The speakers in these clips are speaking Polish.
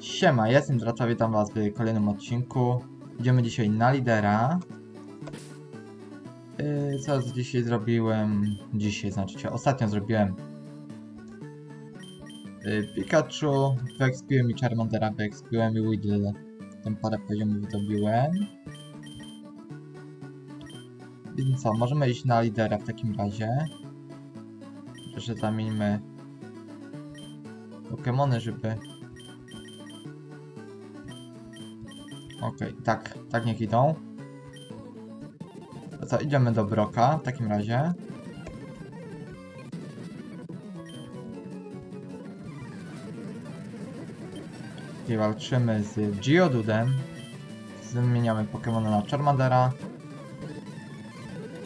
Siema, jestem Dracza, witam was w kolejnym odcinku. Idziemy dzisiaj na lidera. Yy, co dzisiaj zrobiłem? Dzisiaj, znaczy ostatnio zrobiłem yy, Pikachu, wyekspiłem i Charmandera, wyekspiłem i Weedle. Tam parę poziomów wydobiłem. Więc co, możemy iść na lidera w takim razie. Proszę zamieńmy Pokemony, żeby Okej, tak, tak niech idą. To co, idziemy do Broka w takim razie. I walczymy z Geodudem. Zmieniamy Pokemona na Charmandera.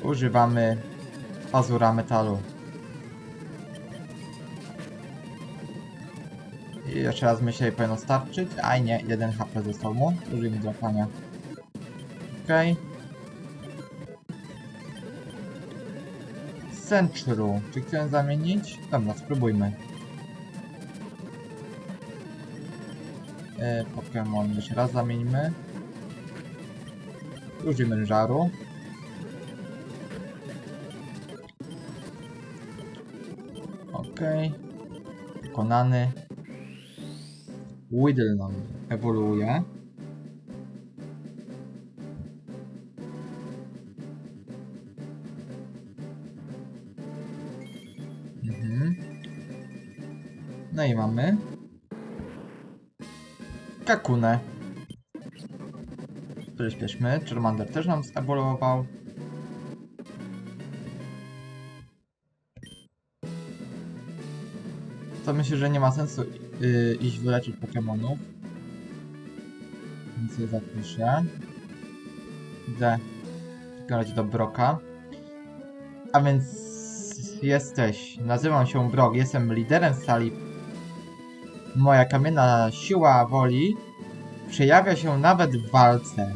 Używamy Pazura Metalu. I jeszcze raz myślę, powinno starczyć. Aj nie, jeden HP został mu. Użyjmy drapania. Okej. Sentru. Czy chcę zamienić? Dobra, spróbujmy. E, Pokémon jeszcze raz zamieńmy. Użyjmy żaru. Okej. Pokonany. Whittle nam ewoluuje. Mhm. No i mamy Kakunę. Przyspieszmy. Charmander też nam zewoluował. To myślę, że nie ma sensu yy, iść wyleczyć Pokemonów. Więc je zapiszę. Idę razie do Broka. A więc jesteś. Nazywam się Brok, jestem liderem sali. Moja kamienna siła woli przejawia się nawet w walce.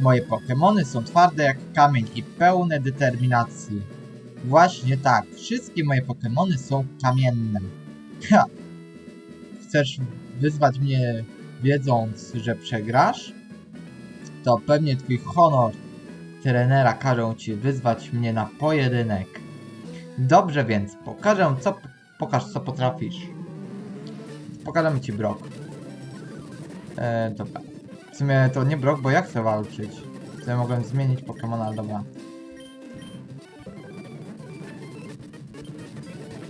Moje Pokemony są twarde jak kamień i pełne determinacji. Właśnie tak, wszystkie moje Pokemony są kamienne. Ha! Chcesz wyzwać mnie wiedząc, że przegrasz? To pewnie twój honor trenera każą ci wyzwać mnie na pojedynek. Dobrze więc, pokażę co... Pokaż co potrafisz. Pokażemy ci Brock. Eee, dobra. W sumie to nie Brock, bo ja chcę walczyć. W sumie mogłem zmienić Pokemona, dobra.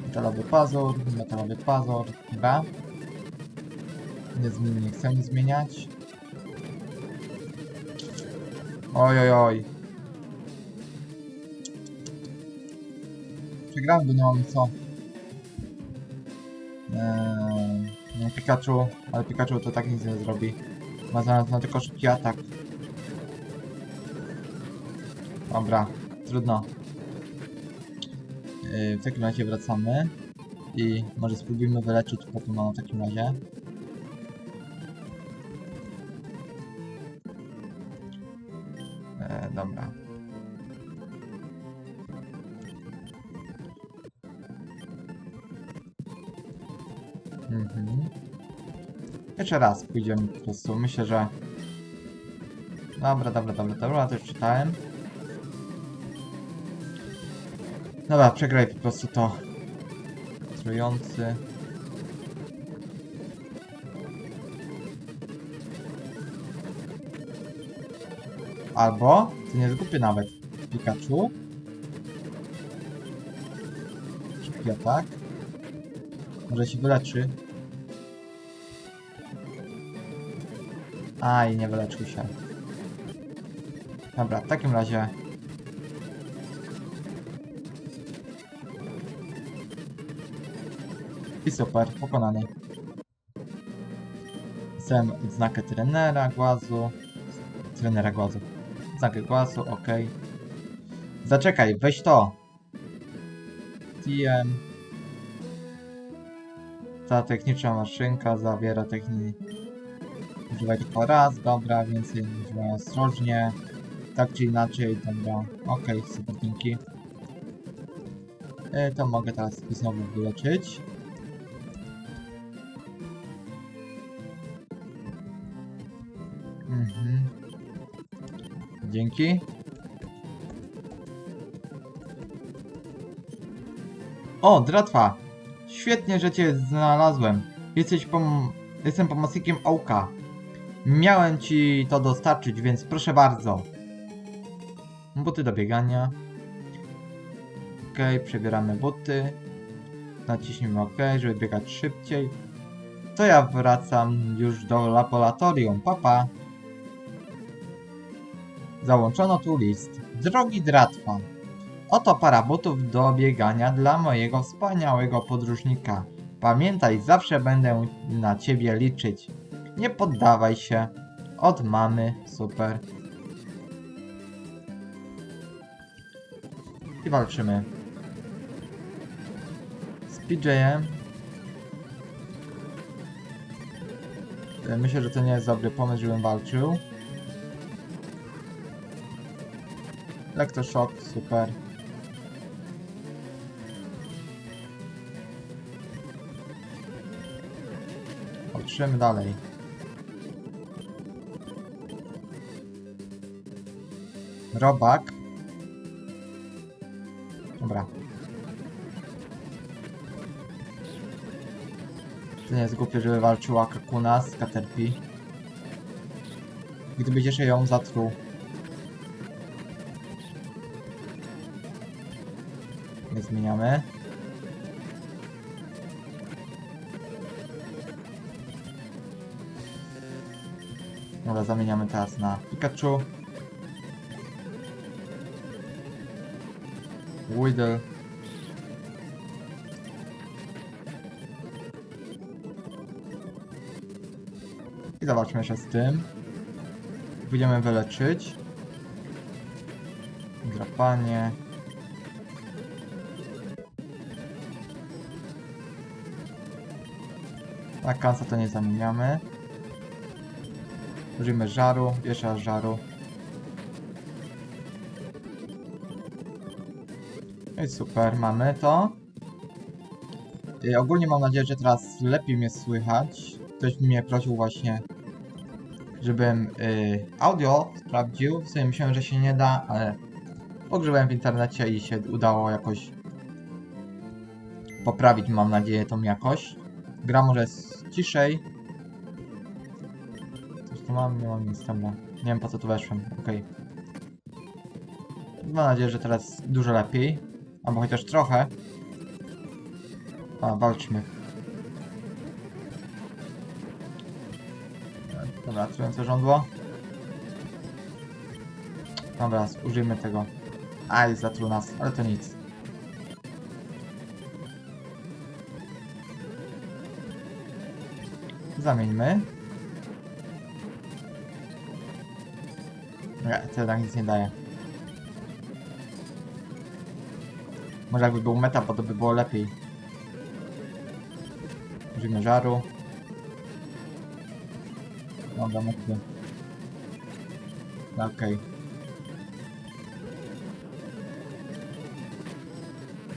Metalowy pazur, metalowy pazur, chyba. Nie, zmieni, nie chcę nic zmieniać. Oj, oj, oj. Przegrałem, bo nie mam co. Eee, no Pikachu, ale Pikachu to tak nic nie zrobi. Ma za na tylko szybki atak. Dobra, trudno. Yy, w takim razie wracamy. I może spróbujmy wyleczyć Pokemona w takim razie. Mhm. Jeszcze raz pójdziemy po prostu. Myślę, że... Dobra, dobra, dobra, dobra, to już czytałem. Dobra, przegraj po prostu to. Trujący. Albo, to nie głupie nawet, Pikachu. Szybki atak. Może się wyleczy. Aj, nie wyleczył się. Dobra, w takim razie... I super, pokonany. Chcę znakę trenera głazu. Trenera głazu. Znakę głazu, ok. Zaczekaj, weź to. TM. Ta techniczna maszynka zawiera techni... Używaj tylko raz, dobra, więcej używaj ostrożnie. Tak czy inaczej, dobra. Okej, super, dzięki. E, to mogę teraz znowu wyleczyć. Mhm. Dzięki. O, dratwa! Świetnie, że cię znalazłem. Jesteś pom... Jestem pomocnikiem Ołka. Miałem ci to dostarczyć, więc proszę bardzo. Buty do biegania. Ok, przebieramy buty. Naciśnijmy OK, żeby biegać szybciej. To ja wracam już do laboratorium. Papa. Załączono tu list. Drogi Dratwa. Oto para butów do biegania dla mojego wspaniałego podróżnika. Pamiętaj, zawsze będę na ciebie liczyć. Nie poddawaj się. Od mamy. Super. I walczymy. Z PJ-em. E, Myślę, że to nie jest dobry pomysł, żebym walczył. Elektroshock, super. Patrzymy dalej. Robak. Dobra. To nie jest głupie, żeby walczyła Kakuna z Caterpie. Gdyby jeszcze ją zatruł. Nie zmieniamy. Dobra, zamieniamy teraz na Pikachu. Weedle. I zobaczmy jeszcze z tym. Będziemy wyleczyć. Drapanie. Na kansa to nie zamieniamy. Użyjmy żaru, jeszcze raz żaru. No i super, mamy to. I ogólnie mam nadzieję, że teraz lepiej mnie słychać. Ktoś mnie prosił właśnie, żebym y, audio sprawdził. W sumie myślałem, że się nie da, ale pogrzebałem w internecie i się udało jakoś poprawić, mam nadzieję, tą jakość. Gra może jest ciszej. Coś tu mam? Nie mam nic tam. Nie wiem po co tu weszłem. Okej. Mam nadzieję, że teraz dużo lepiej. Albo chociaż trochę. A, walczmy. Dobra, trujące żądło. Dobra, użyjmy tego. Aj, zatruł nas, ale to nic. Zamieńmy. Nie, to jednak nic nie daje. Może jakby był meta, bo to by było lepiej. Użyjmy żaru. Dobra, mety. Okej.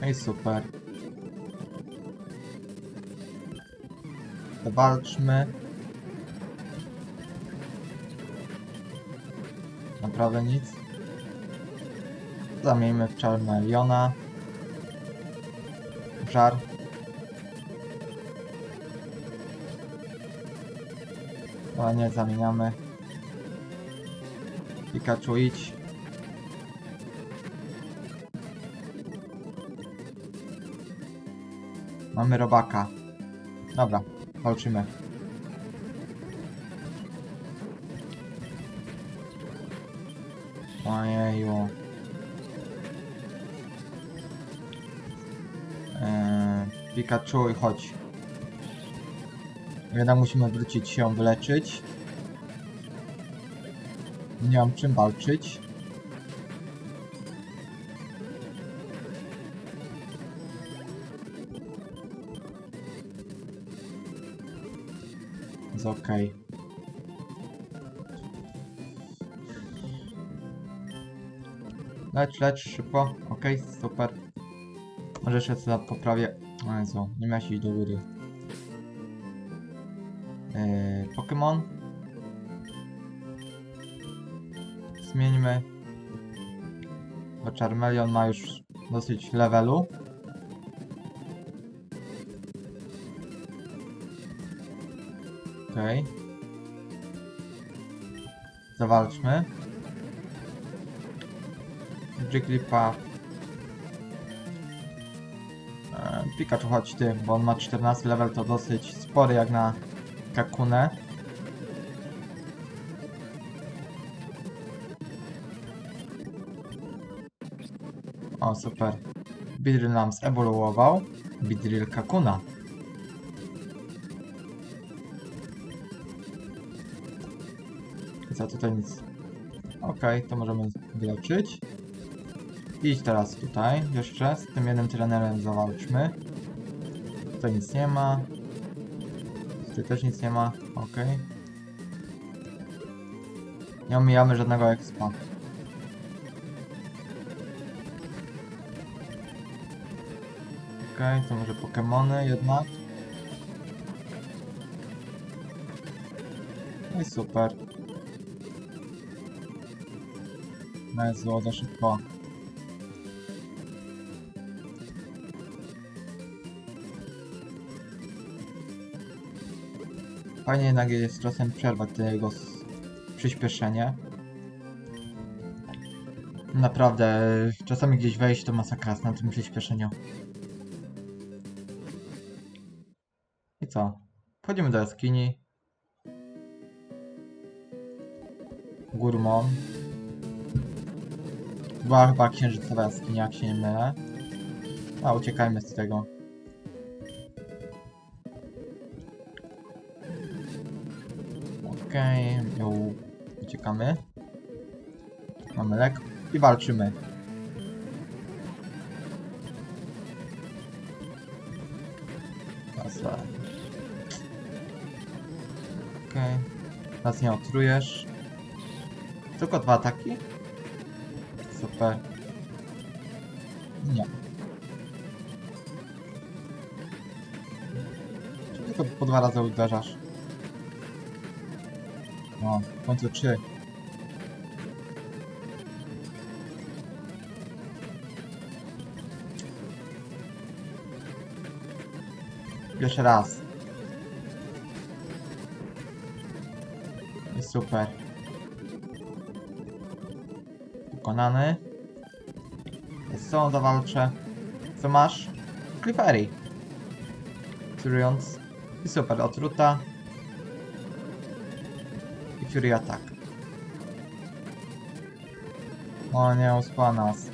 No i super. Zawalczmy. Naprawdę nic. Zamieńmy w Charmeleona. Żar. Ale nie, zamieniamy. Pikachu idź. Mamy robaka. Dobra, walczymy. Ojeju. Pikachu i chodź. Jednak musimy wrócić się wyleczyć. Nie mam czym walczyć. Jest okej. Lecz, lecz, szybko. Okej, super. Może jeszcze co poprawię. O Jezu, nie miałeś iść do góry. Yy, Pokémon. zmieńmy. Bo Charmeleon ma już dosyć levelu. Okej. Zawalczmy. Jigglypuff. Pikachu chodź ty, bo on ma 14 level, to dosyć spory jak na Kakunę. O, super. Bidrill nam zewoluował. Bidrill Kakuna. Co, tutaj nic. Okej, to możemy wyleczyć. Idź teraz tutaj, jeszcze z tym jednym trenerem zawalczmy. Tutaj nic nie ma. Tutaj też nic nie ma, okej. Nie omijamy żadnego expa. Okej, to może Pokemony jednak. No i super. No jest zło za szybko. Fajnie jednak jest czasem przerwać s- przyspieszenie. Naprawdę, czasami gdzieś wejść to masakra na tym przyspieszeniu. I co? Wchodzimy do jaskini. Gurmon. Była chyba księżycowa jaskinia, jak się nie mylę. A, uciekajmy z tego. Okej, okay, uciekamy. Mamy lek i walczymy. Okej. Nas nie otrujesz. Tylko dwa ataki? Super. Nie. Tylko po dwa razy uderzasz? No, w końcu trzy. Jeszcze raz. I super. Pokonany. Z co zawalczę? Co masz? Cliffery. Czując. I super, otruta. Fury Attack. O nie, uspała nas.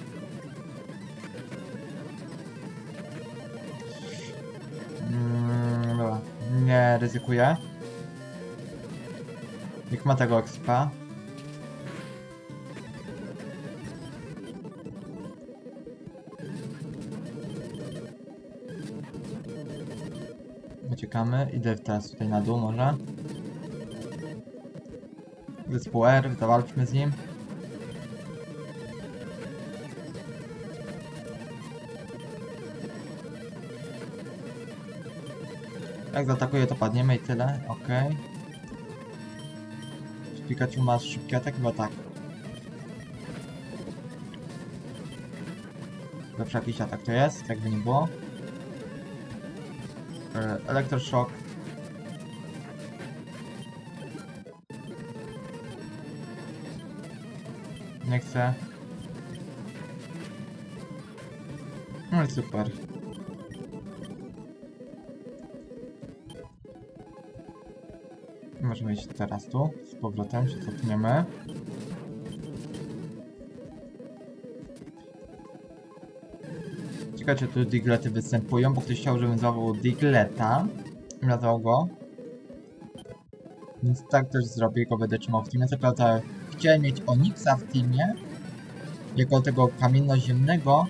Mm, nie ryzykuję. Jak ma tego expa. Uciekamy. Idę teraz tutaj na dół może. Zespół R, zawalczmy z nim. Jak zaatakuje to padniemy i tyle, okej. Czy Pikachu masz szybki atak? Chyba tak. Zawsze jakiś atak to jest, jakby nie było. E, Elektroshock. Nie chcę. No i super. Możemy iść teraz tu, z powrotem się cofniemy. Ciekawe czy tu diglety występują, bo ktoś chciał, żebym zawołał digleta. Nazwał go. Więc tak też zrobię, go będę trzymał w teamie. Co prawda chciałem mieć Onyxa w teamie. Jako tego kamiennoziemnego.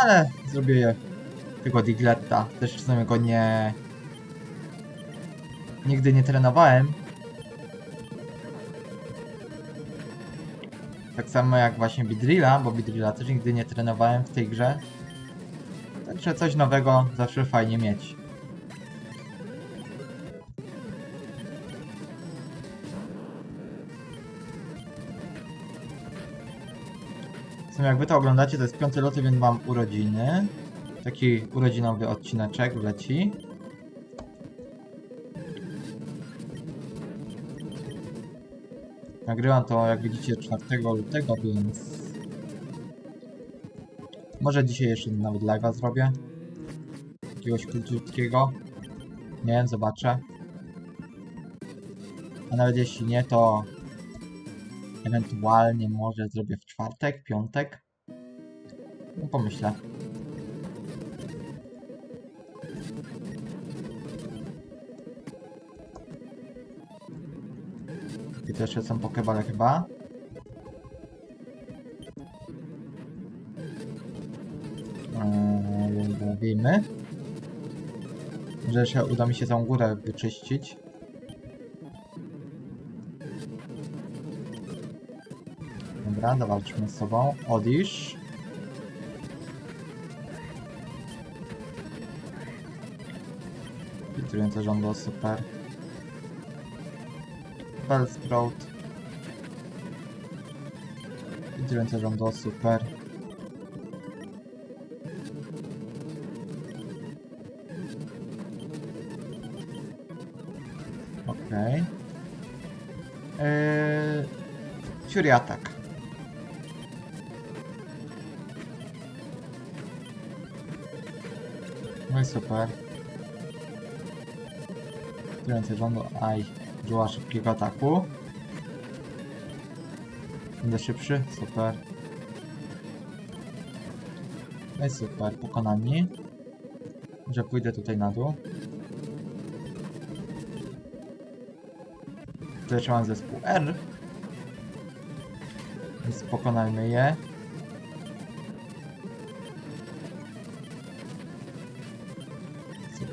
Ale zrobię tego digleta. Też w sumie go nie... Nigdy nie trenowałem. Tak samo jak właśnie Bidrilla, bo Bidrilla też nigdy nie trenowałem w tej grze. Także coś nowego zawsze fajnie mieć. Sumie jak wy to oglądacie, to jest 5 luty, więc mam urodziny. Taki urodzinowy odcineczek leci. Nagrywam to, jak widzicie, 4 lutego, więc... Może dzisiaj jeszcze nawet live'a zrobię. Jakiegoś króciutkiego. Nie wiem, zobaczę. A nawet jeśli nie, to ewentualnie może zrobię w czwartek, piątek. No pomyślę. I to jeszcze są pokebale chyba. Eee, Mówimy. Że jeszcze uda mi się tą górę wyczyścić. Dobra, dowalczmy z sobą. Odisz. Filtrujące żądło, super. Bellsprout. Filtrujące żądło, super. Okej. Okay. Eee, Fury Attack. No super. Filtrujące żądło, aj. Użyła szybkiego ataku. Będę szybszy, super. No i super, pokonani. Że pójdę tutaj na dół. Tu jeszcze mam zespół R. Więc pokonajmy je.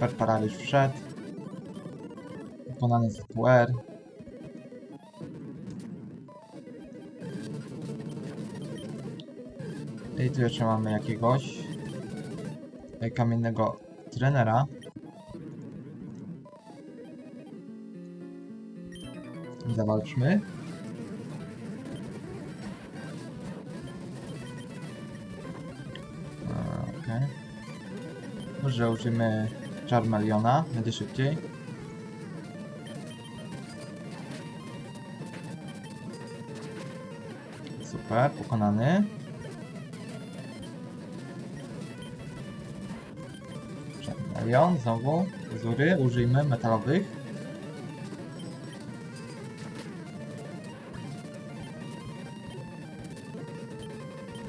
Super paraliż wszedł. Pokonany zespół R. I tu jeszcze mamy jakiegoś e, kamiennego trenera. Zawalczmy. A, Okej. Może użyjmy Charmeleona, będzie szybciej. Super, pokonany. Charmeleon, znowu. Zury, użyjmy metalowych.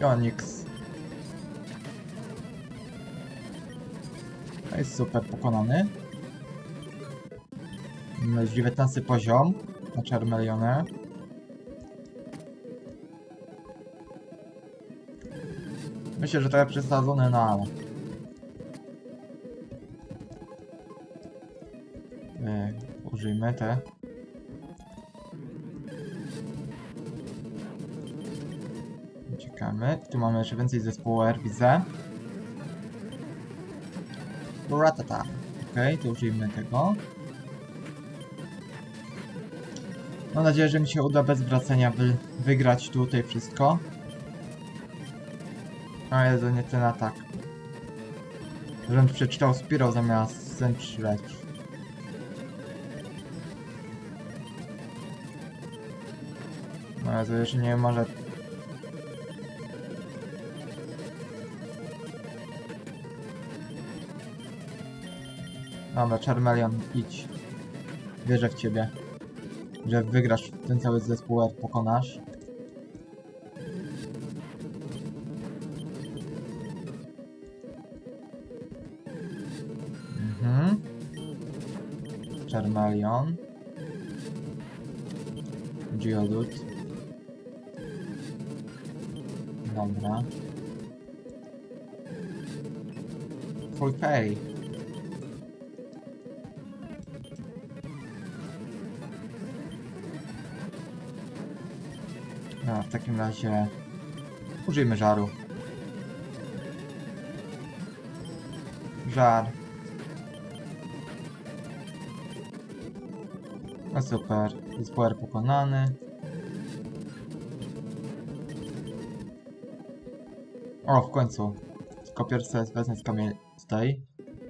Onyx. Jest super pokonany. Mamy już 19 poziom na Charmelionę. Myślę, że trochę przesadzone na ale. Yy, użyjmy te. Uciekamy. Tu mamy jeszcze więcej zespołu R, widzę. Ratata. Okej, to użyjmy tego. Mam nadzieję, że mi się uda bez wracania wy wygrać tutaj wszystko. O Jezu, nie ten atak. Żebym przeczytał Spiral zamiast Century. No Jezu, jeszcze nie może... Dobra, Charmeleon, idź. Wierzę w ciebie. Że wygrasz ten cały zespół, jak pokonasz. Mhm. Charmeleon. Geodude. Dobra. Full Fairy. Takim razie użyjmy żaru. Żar. No super, zespół R pokonany. O, w końcu. Kopier sobie wezmę z kamień... tutaj.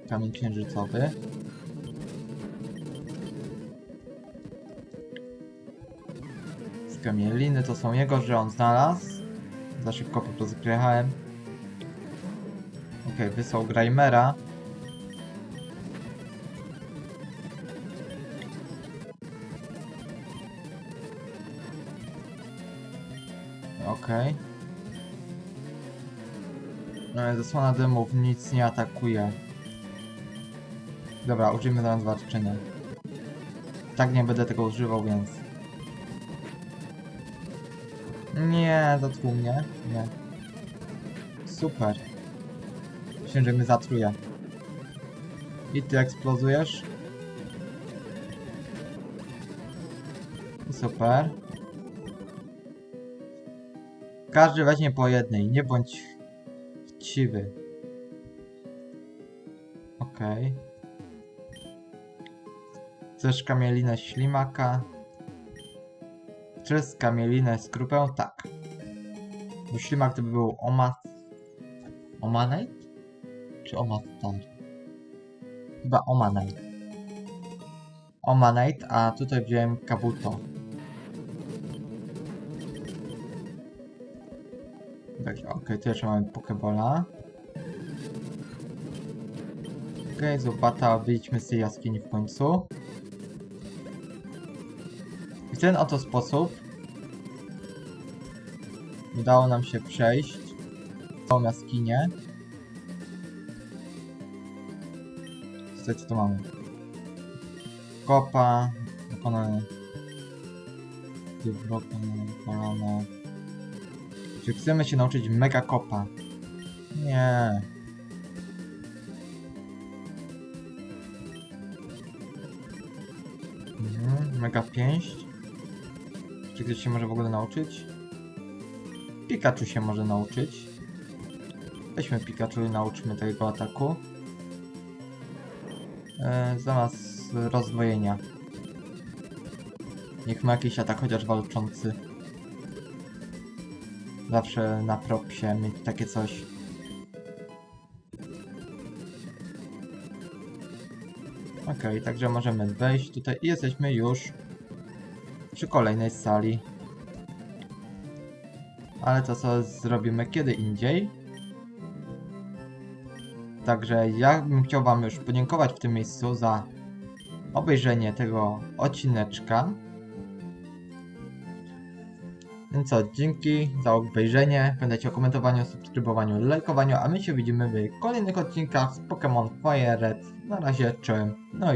Kamień księżycowy. Z kamieliny to są jego, że on znalazł. Za szybko po prostu przyjechałem. Okej, wysłał Graimera. Okej. No, zasłona dymów nic nie atakuje. Dobra, użyjmy zamiast warczyny. Tak nie będę tego używał, więc... Nie, zatruł mnie. Nie. Super. Myślę, że mnie zatruje. I ty eksplozujesz. Super. Każdy weźmie po jednej, nie bądź chciwy. Okej. Chcesz kamielinę ślimaka? Chcesz kamielinę skrupę? Tak. Bo ślimak to by był omas... Omanite? Czy omastar? Chyba omanite. Omanite, a tutaj wziąłem kabuto. Dobrze, okej, tu jeszcze mamy Pokebola. Okej, złopata, wyjdźmy z tej jaskini w końcu. W ten oto sposób udało nam się przejść całą jaskinię. Co tu mamy? Kopa, wykonane. Wykonane. Czy chcemy się nauczyć mega kopa? Nie. Mhm, mega pięść. Czy się może w ogóle nauczyć? Pikachu się może nauczyć. Weźmy Pikachu i nauczmy tego ataku. E, zamiast rozdwojenia. Niech ma jakiś atak chociaż walczący. Zawsze na propsie mieć takie coś. Okej, także możemy wejść tutaj i jesteśmy już przy kolejnej sali. Ale to co zrobimy kiedy indziej. Także ja bym chciał wam już podziękować w tym miejscu za obejrzenie tego odcineczka. Więc co, dzięki za obejrzenie. Pamiętajcie o komentowaniu, subskrybowaniu, lajkowaniu, a my się widzimy w kolejnych odcinkach z Pokémon Fire Red. Na razie, czołem. No i